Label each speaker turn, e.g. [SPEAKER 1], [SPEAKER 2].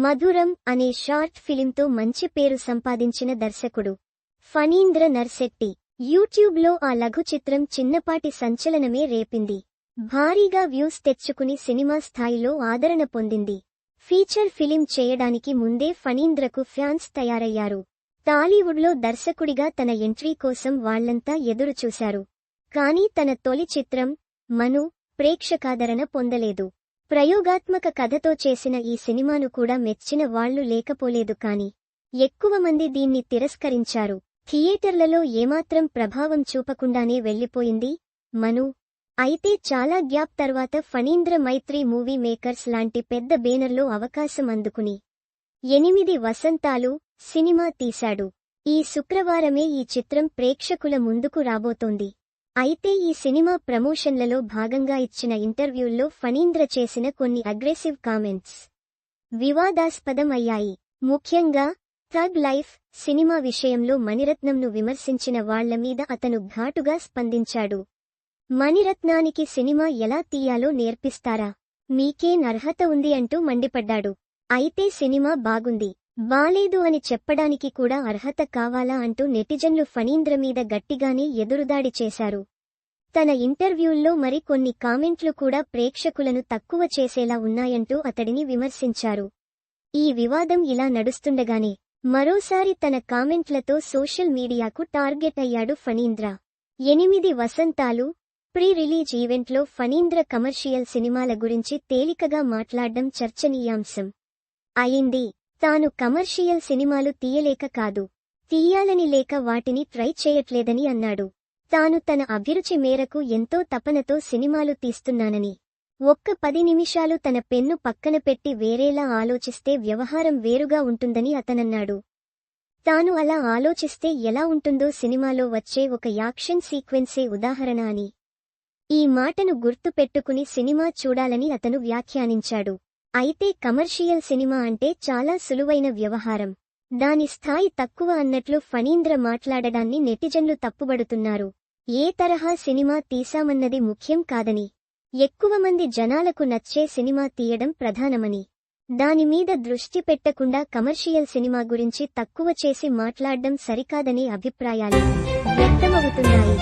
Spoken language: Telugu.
[SPEAKER 1] మధురం అనే షార్ట్ ఫిలింతో మంచి పేరు సంపాదించిన దర్శకుడు. ఫణీంద్ర నర్శెట్టి. యూట్యూబ్లో ఆ లఘు చిత్రం చిన్నపాటి సంచలనమే రేపింది. భారీగా వ్యూస్ తెచ్చుకుని సినిమా స్థాయిలో ఆదరణ పొందింది. ఫీచర్ ఫిలిం చేయడానికి ముందే ఫణీంద్రకు ఫ్యాన్స్ తయారయ్యారు. టాలీవుడ్లో దర్శకుడిగా తన ఎంట్రీ కోసం వాళ్ళంతా ఎదురుచూశారు. కానీ తన తొలి చిత్రం మను ప్రేక్షకాదరణ పొందలేదు. ప్రయోగాత్మక కథతో చేసిన ఈ సినిమాను కూడా మెచ్చిన వాళ్ళు లేకపోలేదు కాని ఎక్కువ మంది దీన్ని తిరస్కరించారు. థియేటర్లలో ఏమాత్రం ప్రభావం చూపకుండానే వెళ్ళిపోయింది మను. అయితే చాలా గ్యాప్ తర్వాత ఫణీంద్ర మైత్రి మూవీ మేకర్స్ లాంటి పెద్ద బేనర్లో అవకాశం అందుకుని ఎనిమిది వసంతాలు సినిమా తీశాడు. ఈ శుక్రవారమే ఈ చిత్రం ప్రేక్షకుల ముందుకు రాబోతోంది. అయితే ఈ సినిమా ప్రమోషన్లలో భాగంగా ఇచ్చిన ఇంటర్వ్యూల్లో ఫణీంద్ర చేసిన కొన్ని అగ్రెసివ్ కామెంట్స్ వివాదాస్పదం అయ్యాయి ముఖ్యంగా థగ్ లైఫ్ సినిమా విషయంలో మణిరత్నంను విమర్శించిన వాళ్ళ మీద అతను ఘాటుగా స్పందించాడు. మణిరత్నానికి సినిమా ఎలా తీయాలో నేర్పిస్తారా? మీకేం అర్హత ఉంది అంటూ మండిపడ్డాడు. అయితే సినిమా బాగుంది. బాలేదు అని చెప్పడానికి కూడా అర్హత కావాలా అంటూ నెటిజన్లు ఫణీంద్ర మీద గట్టిగానే ఎదురుదాడి చేశారు. తన ఇంటర్వ్యూల్లో మరి కొన్ని కామెంట్లు కూడా ప్రేక్షకులను తక్కువ చేసేలా ఉన్నాయంటూ అతడిని విమర్శించారు. ఈ వివాదం ఇలా నడుస్తుండగానే మరోసారి తన కామెంట్లతో సోషల్ మీడియాకు టార్గెట్ అయ్యాడు ఫణీంద్ర. ఎనిమిది వసంతాలు ప్రీ రిలీజ్ ఈవెంట్లో ఫణీంద్ర కమర్షియల్ సినిమాల గురించి తేలికగా మాట్లాడడం చర్చనీయాంశం. అయింది. తాను కమర్షియల్ సినిమాలు తీయలేక కాదు. తీయాలని లేక వాటిని ట్రై చేయట్లేదని అన్నాడు. తాను తన అభిరుచి మేరకు ఎంతో తపనతో సినిమాలు తీస్తున్నానని. ఒక్క పది నిమిషాలు తన పెన్ను పక్కన పెట్టి వేరేలా ఆలోచిస్తే వ్యవహారం వేరుగా ఉంటుందని అతనన్నాడు. తాను అలా ఆలోచిస్తే ఎలా ఉంటుందో సినిమాలో వచ్చే ఒక యాక్షన్ సీక్వెన్సే ఉదాహరణ అని. ఈ మాటను గుర్తు పెట్టుకుని సినిమా చూడాలని అతను వ్యాఖ్యానించాడు. అయితే కమర్షియల్ సినిమా అంటే చాలా సులువైన వ్యవహారం. దాని స్థాయి తక్కువ అన్నట్లు ఫణీంద్ర మాట్లాడడాన్ని నెటిజన్లు తప్పుబడుతున్నారు. ఏ తరహా సినిమా తీశామన్నది ముఖ్యం కాదని. ఎక్కువ మంది జనాలకు నచ్చే సినిమా తీయడం ప్రధానమని. దానిమీద దృష్టి పెట్టకుండా కమర్షియల్ సినిమా గురించి తక్కువ చేసి మాట్లాడడం సరికాదనే అభిప్రాయాలు వ్యక్తమవుతున్నాయి.